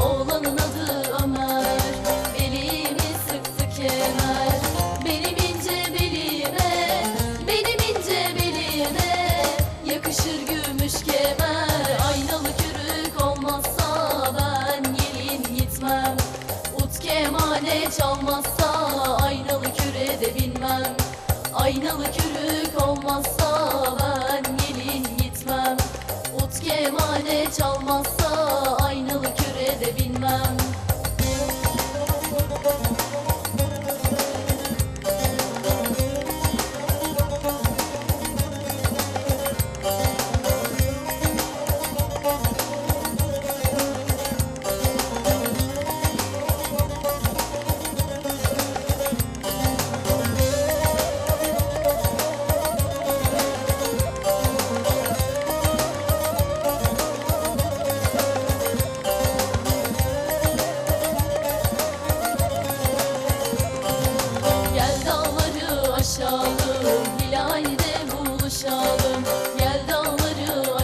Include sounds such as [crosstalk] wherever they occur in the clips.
Oğlanın adı Ömer. Belimi sıktı kenar Benim ince belime Benim ince belime Yakışır gümüş kemer. Aynalı kürük olmazsa Ben gelin gitmem. Ut çalmazsa Aynalı küre de binmem. Aynalı kürük olmazsa ben gelin gitmem. Ut kemane çalmazsa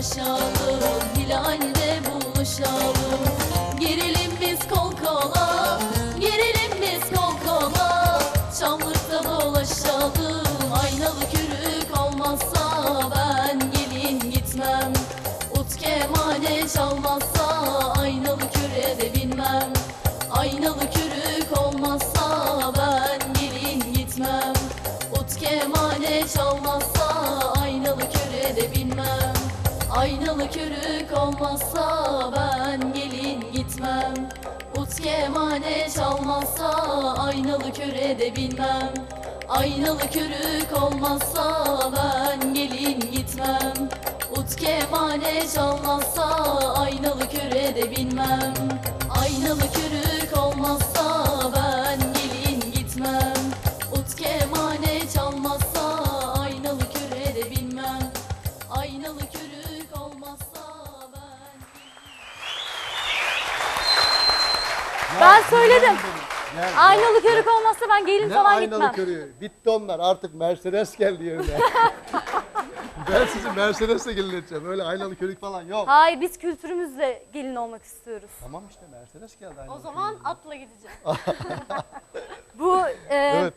aşalım Hilal'de buluşalım. Girelim biz kol kola Girelim biz kol kola. Çamlıkta dolaşalım Aynalı kürük olmazsa Ben gelin gitmem. Ut kemane çalmazsa Aynalı küre de binmem. Aynalı kürük olmazsa ben gelin gitmem. Ut kemane çalmazsa aynalı küre de binmem Aynalı kürük olmazsa ben gelin gitmem. Ut kemane çalmazsa aynalı küre de binmem. Aynalı kürük olmazsa ben gelin gitmem. Ut kemane çalmazsa aynalı küre de binmem. Aynalı kürük Ben söyledim. Gel, Aynalı körük olmazsa ben gelin Ne falan aynalı gitmem. körüğü? Bitti onlar. Artık Mercedes geldi yerine. [laughs] ben sizi Mercedes'le gelin edeceğim. Öyle aynalı körük falan yok. Hayır biz kültürümüzle gelin olmak istiyoruz. Tamam işte Mercedes geldi aynalı O zaman atla gideceğim. [laughs] Bu e, Evet.